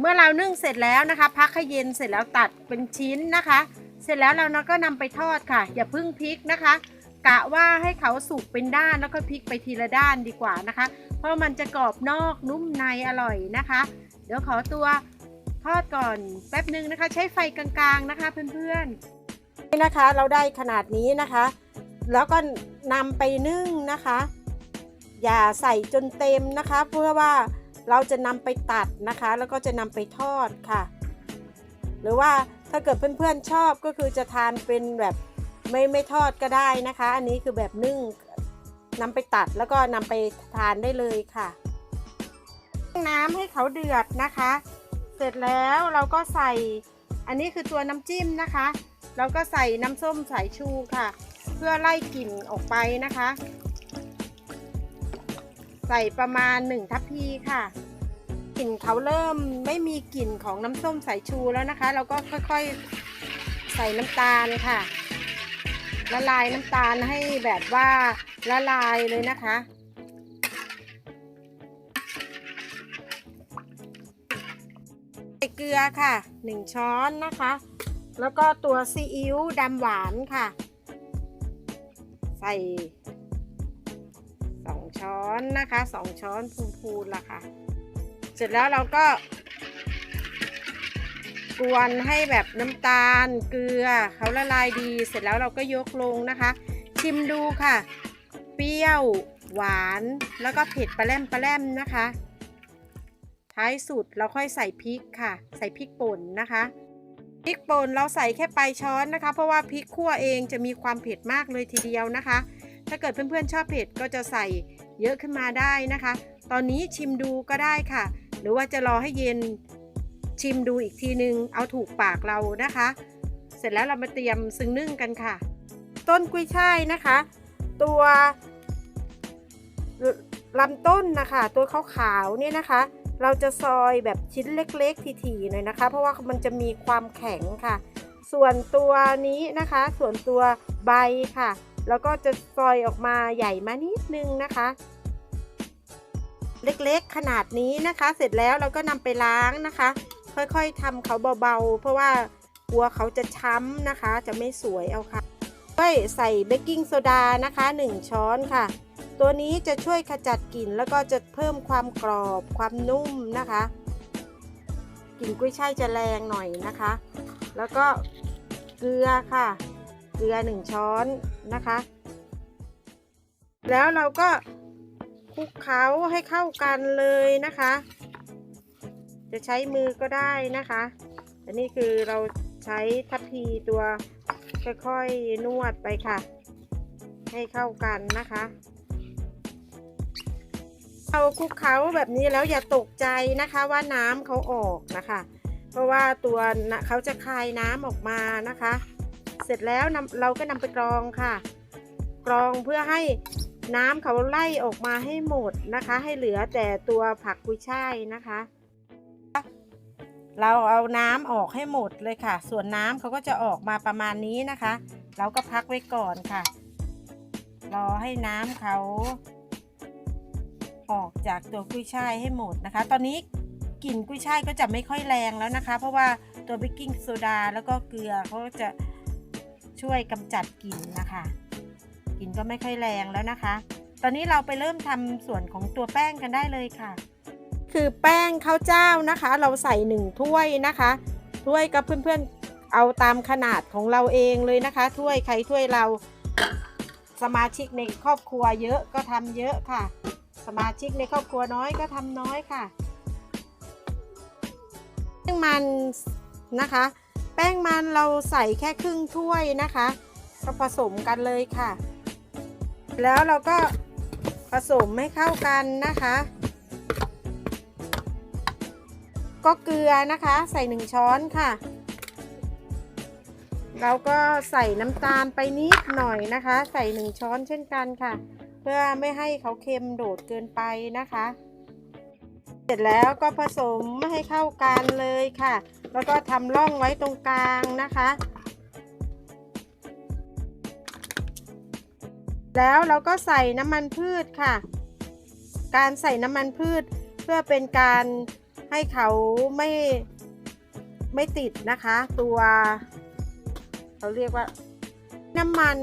เมื่อเรานึ่งเสร็จแล้วนะคะ พักให้เย็นเสร็จแล้วตัดเป็นชิ้นนะคะ เสร็จแล้วเราก็นำไปทอดค่ะ อย่าพึ่งพลิกนะคะ กะว่าให้เขาสุกเป็นด้านแล้วก็พลิกไปทีละด้านดีกว่านะคะ เพราะมันจะกรอบนอกนุ่มในอร่อยนะคะ เดี๋ยวขอตัวทอดก่อนแป๊บหนึ่งนะคะ ใช้ไฟกลางๆนะคะเพื่อนๆนี่นะคะเราได้ขนาดนี้นะคะ แล้วก็นำไปนึ่งนะคะ อย่าใส่จนเต็มนะคะ เพื่อว่า เราจะนำไปตัดนะคะ แล้วก็จะนำไปทอดค่ะ หรือว่าถ้าเกิดเพื่อนๆชอบก็คือจะทานเป็นแบบไม่ไม่ทอดก็ได้นะคะ อันนี้คือแบบนึ่งนำไปตัดแล้วก็นำไปทานได้เลยค่ะน้ำให้เขาเดือดนะคะ เสร็จแล้วเราก็ใส่ อันนี้คือตัวน้ำจิ้มนะคะ เราก็ใส่น้ำส้มสายชูค่ะ เพื่อไล่กลิ่นออกไปนะคะ ใส่ประมาณ 1 ทัพพีค่ะ กลิ่นเขาเริ่มไม่มีกลิ่นของน้ำส้มสายชูแล้วนะคะ เราก็ค่อยๆใส่น้ำตาลค่ะ ละลายน้ำตาลให้แบบว่าละลายเลยนะคะใส่เกลือค่ะ 1 ช้อนนะคะ แล้วก็ตัวซีอิ๊วดำหวานค่ะ ใส่ ช้อนนะคะ2ช้อนพูนๆละค่ะ เสร็จแล้วเราก็กวนให้แบบน้ำตาลเกลือเขาละลายดี เสร็จแล้วเราก็ยกลงนะคะ ชิมดูค่ะ เปรี้ยวหวานแล้วก็เผ็ดปลาแรมปลาแรมนะคะ ท้ายสุดเราค่อยใส่พริกค่ะ ใส่พริกป่นนะคะพริกป่นเราใส่แค่ปลายช้อนนะคะ เพราะว่าพริกขั่วเองจะมีความเผ็ดมากเลยทีเดียวนะคะ ถ้าเกิดเพื่อนๆชอบเผ็ดก็จะใส่ เยอะขึ้นมาได้นะคะ ตอนนี้ชิมดูก็ได้ค่ะ หรือว่าจะรอให้เย็นชิมดูอีกทีนึง เอาถูกปากเรานะคะ เสร็จแล้วเรามาเตรียมซึ่งนึ่งกันค่ะ ต้นกุ้ยช่ายนะคะ ตัวลำต้นนะคะ ตัวขาวๆเนี่ยนะคะ เราจะซอยแบบชิ้นเล็กๆถี่ๆหน่อยนะคะ เพราะว่ามันจะมีความแข็งค่ะ ส่วนตัวนี้นะคะ ส่วนตัวใบค่ะแล้วก็จะซอยออกมาใหญ่มานิดนึงนะคะ เล็กๆขนาดนี้นะคะ เสร็จแล้วเราก็นำไปล้างนะคะ ค่อยๆทำเขาเบาๆ เพราะว่ากลัวเขาจะช้ำนะคะ จะไม่สวยเอาค่ะค่อยใส่เบกกิ้งโซดานะคะ 1 ช้อนค่ะ ตัวนี้จะช่วยขจัดกลิ่นแล้วก็จะเพิ่มความกรอบความนุ่มนะคะกลิ่นกุ้ยช่ายจะแรงหน่อยนะคะ แล้วก็เกลือค่ะ เกลือ 1 ช้อน นะคะ แล้วเราก็คลุกเคล้าให้เข้ากันเลยนะคะ จะใช้มือก็ได้นะคะอันนี้คือเราใช้ทัพพีตัวค่อยๆนวดไปค่ะ ให้เข้ากันนะคะเอาคลุกเคล้าแบบนี้แล้วอย่าตกใจนะคะว่าน้ำเขาออกนะคะ เพราะว่าตัวเขาจะคายน้ำออกมานะคะ เสร็จแล้วนำเราก็นำไปกรองค่ะ กรองเพื่อให้น้ำเขาไล่ออกมาให้หมดนะคะ ให้เหลือแต่ตัวผักกุยช่ายนะคะ เราเอาน้ำออกให้หมดเลยค่ะ ส่วนน้ำเขาก็จะออกมาประมาณนี้นะคะ เราก็พักไว้ก่อนค่ะ รอให้น้ำเขาออกจากตัวกุ้ยช่ายให้หมดนะคะ ตอนนี้กลิ่นกุ้ยช่ายก็จะไม่ค่อยแรงแล้วนะคะ เพราะว่าตัวเบกกิ้งโซดาแล้วก็เกลือเขาจะ ช่วยกำจัดกลิ่นนะคะกลิ่นก็ไม่ค่อยแรงแล้วนะคะ ตอนนี้เราไปเริ่มทำส่วนของตัวแป้งกันได้เลยค่ะ คือแป้งข้าวเจ้านะคะ เราใส่หนึ่งถ้วยนะคะถ้วยกับเพื่อนๆเอาตามขนาดของเราเองเลยนะคะถ้วยใครถ้วยเราสมาชิกในครอบครัวเยอะก็ทำเยอะค่ะ สมาชิกในครอบครัวน้อยก็ทำน้อยค่ะแป้งมันนะคะ ป้งมันเราใส่แค่ครึ่งถ้วยนะคะก็ผสมกันเลยค่ะ แล้วเราก็ผสมให้เข้ากันนะคะ ก็เกลือนะคะ ใส่หนึ่งช้อนค่ะเราก็ใส่น้ำตาลไปนิดหน่อยนะคะ ใส่หนึ่งช้อนเช่นกันค่ะ เพื่อไม่ให้เขาเค็มโดดเกินไปนะคะ เสร็จแล้วก็ผสมให้เข้ากันเลยค่ะ แล้วก็ทำร่องไว้ตรงกลางนะคะ แล้วเราก็ใส่น้ำมันพืชค่ะ การใส่น้ำมันพืชเพื่อเป็นการให้เขาไม่ไม่ติดนะคะ ตัว เขาเรียกว่าน้ำมัน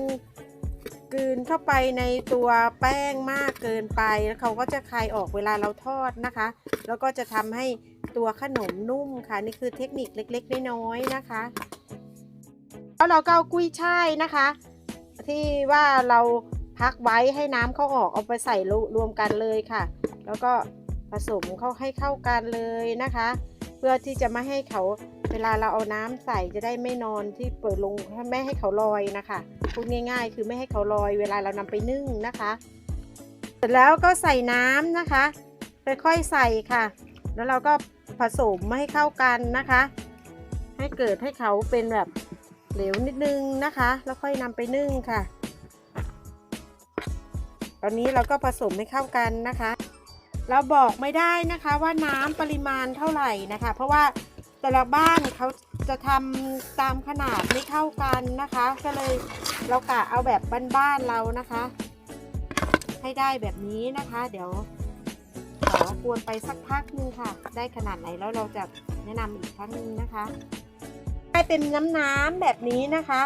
กลืนเข้าไปในตัวแป้งมากเกินไปแล้วเขาก็จะคายออกเวลาเราทอดนะคะ แล้วก็จะทำให้ตัวขนมนุ่มค่ะ นี่คือเทคนิคเล็กๆน้อยๆนะคะ แล้วเราก็เอากุ้ยช่ายนะคะ ที่ว่าเราพักไว้ให้น้ำเขาออกเอาไปใส่รวมกันเลยค่ะ แล้วก็ผสมเข้าให้เข้ากันเลยนะคะ เพื่อที่จะไม่ให้เขาเวลาเราเอาน้ำใส่จะได้ไม่นอนที่เปิดลงไม่ให้เขาลอยนะคะ พูดง่าย ๆ คือไม่ให้เขาลอยเวลาเรานำไปนึ่งนะคะ เสร็จแล้วก็ใส่น้ำนะคะค่อยๆใส่ค่ะ แล้วเราก็ผสมให้เข้ากันนะคะ ให้เกิดให้เขาเป็นแบบเหลวนิดนึงนะคะ แล้วค่อยนำไปนึ่งค่ะ ตอนนี้เราก็ผสมให้เข้ากันนะคะ เราบอกไม่ได้นะคะว่าน้ำปริมาณเท่าไหร่นะคะ เพราะว่าแต่ละบ้านเขา จะทำตามขนาดไม่เท่ากันนะคะ ก็เลยเรากะเอาแบบบ้านๆเรานะคะ ให้ได้แบบนี้นะคะ เดี๋ยวขอกวนไปสักพักนึงค่ะ ได้ขนาดไหนแล้วเราจะแนะนำอีกครั้งนึงนะคะให้เป็นน้ำน้ำๆแบบนี้นะคะ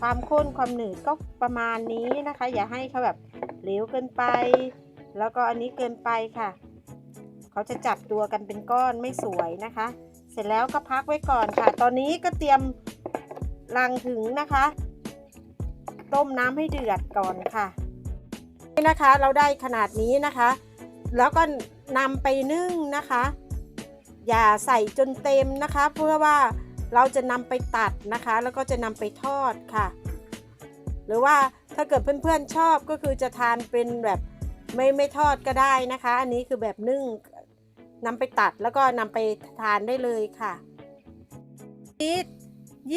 ความข้นความหนืดก็ประมาณนี้นะคะ อย่าให้เขาแบบเหลวเกินไป แล้วก็อันนี้เกินไปค่ะ เขาจะจับตัวกันเป็นก้อนไม่สวยนะคะ เสร็จแล้วก็พักไว้ก่อนค่ะ ตอนนี้ก็เตรียมรังถึงนะคะ ต้มน้ำให้เดือดก่อนค่ะนี่นะคะเราได้ขนาดนี้นะคะ แล้วก็นำไปนึ่งนะคะ อย่าใส่จนเต็มนะคะ เพื่อว่าเราจะนำไปตัดนะคะ แล้วก็จะนำไปทอดค่ะ หรือว่าถ้าเกิดเพื่อนๆชอบก็คือจะทานเป็นแบบไม่ไม่ทอดก็ได้นะคะ อันนี้คือแบบนึ่ง นำไปตัดแล้วก็นำไปทานได้เลยค่ะนี้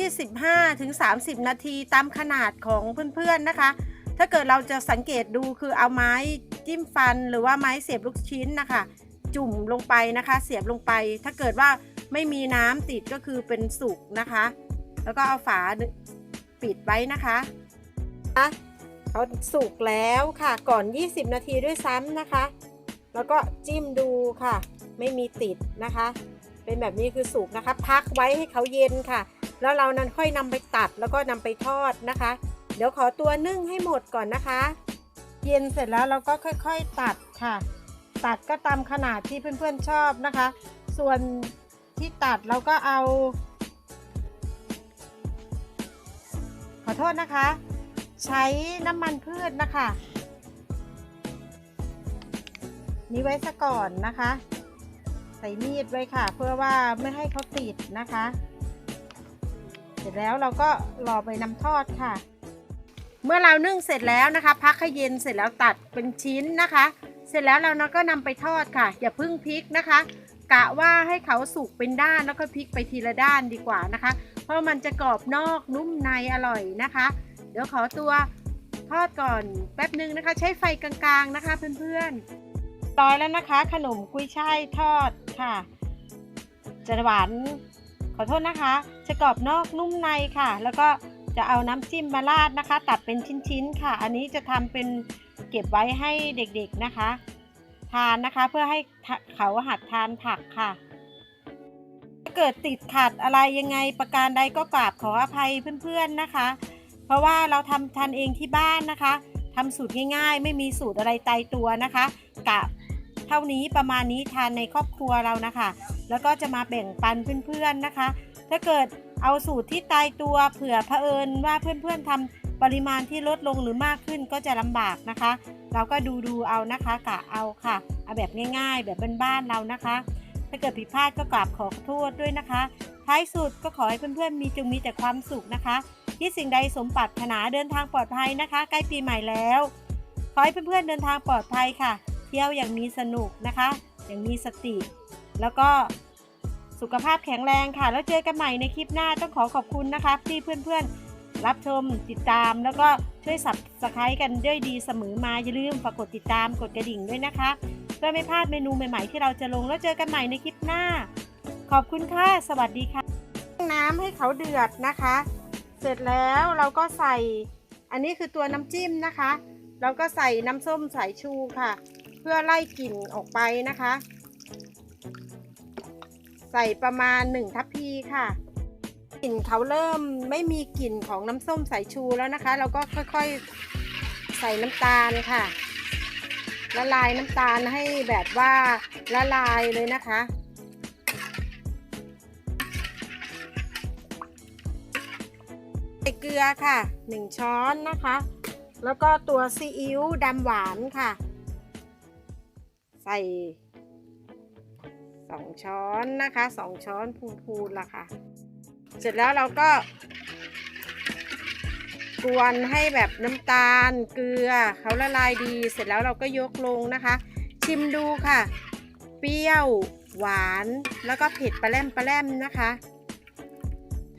25ถึง30 นาทีตามขนาดของเพื่อนๆนะคะ ถ้าเกิดเราจะสังเกตดูคือเอาไม้จิ้มฟันหรือว่าไม้เสียบลูกชิ้นนะคะ จุ่มลงไปนะคะ เสียบลงไป ถ้าเกิดว่าไม่มีน้ำติดก็คือเป็นสุกนะคะ แล้วก็เอาฝาปิดไว้นะคะเขาสุกแล้วค่ะก่อน 20 นาทีด้วยซ้ำนะคะ แล้วก็จิ้มดูค่ะ ไม่มีติดนะคะ เป็นแบบนี้คือสุกนะคะ พักไว้ให้เขาเย็นค่ะ แล้วเรานั้นค่อยนำไปตัดแล้วก็นำไปทอดนะคะ เดี๋ยวขอตัวนึ่งให้หมดก่อนนะคะ เย็นเสร็จแล้วเราก็ค่อยๆตัดค่ะ ตัดก็ตามขนาดที่เพื่อนๆชอบนะคะ ส่วนที่ตัดเราก็เอา ขอโทษนะคะ ใช้น้ำมันพืชนะคะ นี้ไว้ซะก่อนนะคะ ใส่มีดไว้ค่ะ เพื่อว่าไม่ให้เขาติดนะคะ เสร็จแล้วเราก็รอไปนำทอดค่ะ เมื่อเรานึ่งเสร็จแล้วนะคะ พักให้เย็นเสร็จแล้วตัดเป็นชิ้นนะคะ เสร็จแล้วเราก็นำไปทอดค่ะ อย่าพิ่งพลิกนะคะ กะว่าให้เขาสุกเป็นด้านแล้วก็พลิกไปทีละด้านดีกว่านะคะ เพราะมันจะกรอบนอกนุ่มในอร่อยนะคะ เดี๋ยวขอตัวทอดก่อนแป๊บนึงนะคะ ใช้ไฟกลางๆนะคะเพื่อนๆ ร้อยแล้วนะคะ ขนมกุ้ยช่ายทอดค่ะจะหวานขอโทษนะคะจะกรอบนอกนุ่มในค่ะ แล้วก็จะเอาน้ำจิ้มมาราดนะคะ ตัดเป็นชิ้นๆค่ะ อันนี้จะทำเป็นเก็บไว้ให้เด็กๆนะคะ ทานนะคะเพื่อให้เขาหัดทานผักค่ะ ถ้าเกิดติดขัดอะไรยังไงประการใดก็กราบขออภัยเพื่อนๆนะคะ เพราะว่าเราทำทานเองที่บ้านนะคะทำสูตรง่ายๆ ไม่มีสูตรอะไรตายตัวนะคะกะ เท่านี้ประมาณนี้ทานในครอบครัวเรานะคะ แล้วก็จะมาแบ่งปันเพื่อนๆนะคะ ถ้าเกิดเอาสูตรที่ตายตัวเผื่อเผอิญว่าเพื่อนๆทำปริมาณที่ลดลงหรือมากขึ้นก็จะลำบากนะคะ เราก็ดูดูเอานะคะกะเอาค่ะเอาแบบง่ายๆ แบบบ้านๆเรานะคะ ถ้าเกิดผิดพลาดก็กราบขอโทษด้วยนะคะ ท้ายสุดก็ขอให้เพื่อนๆมีจงมีแต่ความสุขนะคะที่สิ่งใดสมปรารถนาเดินทางปลอดภัยนะคะ ใกล้ปีใหม่แล้ว ขอให้เพื่อนๆเดินทางปลอดภัยค่ะ เที่ยวอย่างมีสนุกนะคะ อย่างมีสติ แล้วก็สุขภาพแข็งแรงค่ะ แล้วเจอกันใหม่ในคลิปหน้าต้องขอขอบคุณนะคะที่เพื่อนๆ รับชมติดตาม แล้วก็ช่วยสับสไครต์กันด้วยดีเสมอมาอย่าลืมฝากกดติดตามกดกระดิ่งด้วยนะคะ เพื่อไม่พลาดเมนูใหม่ๆที่เราจะลงแล้วเจอกันใหม่ในคลิปหน้า ขอบคุณค่ะสวัสดีค่ะน้ำให้เขาเดือดนะคะ เสร็จแล้วเราก็ใส่ อันนี้คือตัวน้ำจิ้มนะคะ เราก็ใส่น้ำส้มสายชูค่ะ พื่อไล่กลิ่นออกไปนะคะ ใส่ประมาณ 1 ทัพพีค่ะ กลิ่นเขาเริ่มไม่มีกลิ่นของน้ำส้มสายชูแล้วนะคะ เราก็ค่อยๆใส่น้ำตาลค่ะ ละลายน้ำตาลให้แบบว่าละลายเลยนะคะใส่เกลือค่ะ 1 ช้อนนะคะ แล้วก็ตัวซีอิ๊วดำหวานค่ะ ใส่2ช้อนนะคะ2ช้อนพูนๆละค่ะ เสร็จแล้วเราก็กวนให้แบบน้ำตาลเกลือเขาละลายดี เสร็จแล้วเราก็ยกลงนะคะ ชิมดูค่ะ เปรี้ยวหวานแล้วก็เผ็ดปลาแรมปลาแรมนะคะ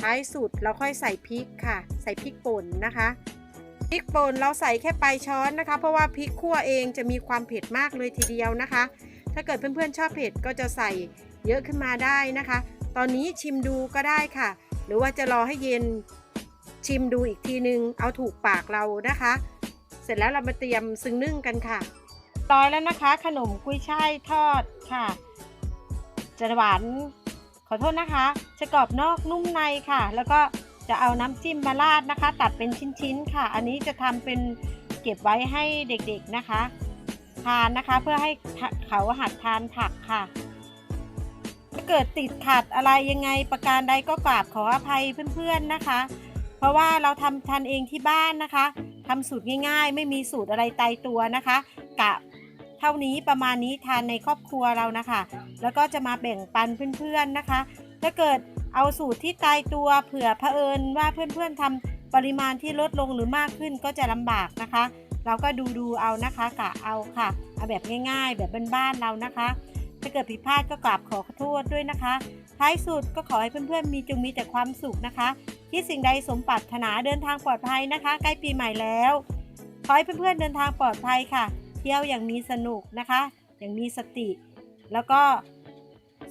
ท้ายสุดเราค่อยใส่พริกค่ะ ใส่พริกป่นนะคะ พริกป่นเราใส่แค่ปลายช้อนนะคะ เพราะว่าพริกขั่วเองจะมีความเผ็ดมากเลยทีเดียวนะคะ ถ้าเกิดเพื่อนๆชอบเผ็ดก็จะใส่เยอะขึ้นมาได้นะคะ ตอนนี้ชิมดูก็ได้ค่ะ หรือว่าจะรอให้เย็นชิมดูอีกทีนึง เอาถูกปากเรานะคะ เสร็จแล้วเรามาเตรียมซึ่งนึ่งกันค่ะร้อยแล้วนะคะ ขนมกุ้ยช่ายทอดค่ะจะหวานขอโทษนะคะจะกรอบนอกนุ่มในค่ะ แล้วก็ จะเอาน้ำจิ้มมาราดนะคะ ตัดเป็นชิ้นๆค่ะ อันนี้จะทำเป็นเก็บไว้ให้เด็กๆนะคะ ทานนะคะเพื่อให้เขาหัดทานผักค่ะถ้าเกิดติดขัดอะไรยังไงประการใดก็กราบขออภัยเพื่อนๆนะคะ เพราะว่าเราทำทานเองที่บ้านนะคะทำสูตรง่ายๆ ไม่มีสูตรอะไรตายตัวนะคะกะเท่านี้ประมาณนี้ทานในครอบครัวเรานะคะ แล้วก็จะมาแบ่งปันเพื่อนๆนะคะ ถ้าเกิด เอาสูตรที่ตายตัวเผื่อเผอิญว่าเพื่อนๆทำปริมาณที่ลดลงหรือมากขึ้นก็จะลำบากนะคะ เราก็ดูดูๆเอานะคะกะเอาค่ะเอาแบบง่ายๆ แบบบ้านๆเรานะคะ ถ้าเกิดผิดพลาดก็กราบขอโทษด้วยนะคะท้ายสุดก็ขอให้เพื่อนๆมีจงมีแต่ความสุขนะคะที่สิ่งใดสมปรารถนาเดินทางปลอดภัยนะคะ ใกล้ปีใหม่แล้ว ขอให้เพื่อนๆเดินทางปลอดภัยค่ะ เที่ยวอย่างมีสนุกนะคะ อย่างมีสติ แล้วก็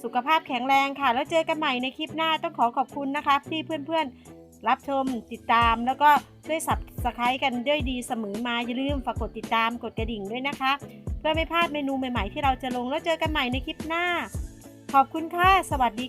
สุขภาพแข็งแรงค่ะ แล้วเจอกันใหม่ในคลิปหน้าต้องขอขอบคุณนะคะที่เพื่อนๆ รับชมติดตามแล้วก็ช่วยสับสไครต์กันด้วยดีเสมอมาอย่าลืมฝากกดติดตามกดกระดิ่งด้วยนะคะ เพื่อไม่พลาดเมนูใหม่ๆที่เราจะลงแล้วเจอกันใหม่ในคลิปหน้า ขอบคุณค่ะ สวัสดีค่ะ